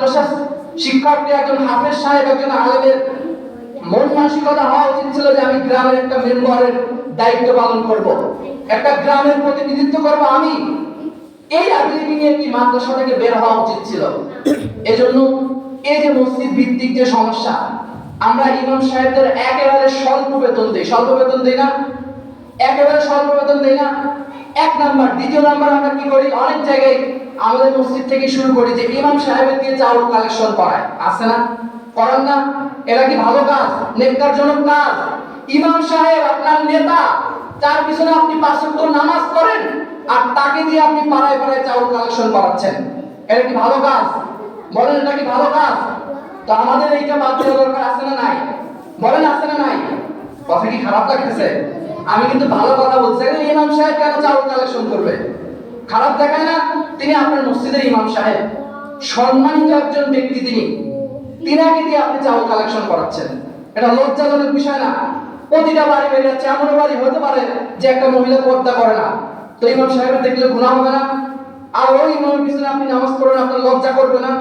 মাদ্রাসা শিক্ষার্থী একজন হাফেজ সাহেব, একজন আলেমের মন মানসিকতা হওয়া উচিত ছিল যে আমি গ্রামের একটা মেম্বারের দায়িত্ব পালন করব। একটা গ্রামের প্রতিনিধিত্ব করব আমি। এই অ্যাবিলিটি নিয়ে কি মাদ্রাসা থেকে বের হওয়া উচিত ছিল। এজন্য এই যে মসজিদ ভিত্তিক যে সমস্যা, আমরা ইমাম সাহেবদের একেবারে স্বল্প বেতন দিই। স্বল্প বেতন দিই না? একেবারে স্বল্প বেতন দিই না? এক নাম্বার, দ্বিতীয় নাম্বার আমরা কি করি? অনেক জায়গায় আমাদের মসজিদ থেকে শুরু করি যে ইমাম সাহেবের দিয়ে চাউল কালেকশন করায়। আছে না? করান না? এটা কি ভালো কাজ? নেককারজনক কাজ? ইমাম সাহেব আপনার নেতা তার পিছনে আপনি পাঁচ নামাজ করেন আর তাকে দিয়ে আপনি পাড়ায় পাড়ায় চাউল কালেকশন করাচ্ছেন। এটা কি ভালো কাজ? বলেন এটা কি ভালো কাজ? তো আমাদের এইটা বাদ দেওয়া দরকার আছে না নাই? বলেন আছে না নাই? কথা কি খারাপ লাগতেছে? আমি কিন্তু ভালো কথা বলছি। ইমাম সাহেব কেন চাউল কালেকশন করবে? খারাপ দেখায় না? তিনি আপনার মসজিদের ইমাম সাহেব। সম্মানিত একজন ব্যক্তি তিনি। তিনাকে দিয়ে আপনি চাউল কালেকশন করাচ্ছেন। এটা লজ্জাজনক বিষয় না। প্রতিটা বাড়ি বেড়ে যাচ্ছে। এমনও বাড়ি হতে পারে যে একটা মহিলা পর্দা করে না। তো ইমাম সাহেবের দেখলে গুণা হবে না। আর ওই ইমামের পিছনে আপনি নামাজ পড়েন, আপনার লজ্জা করবে না।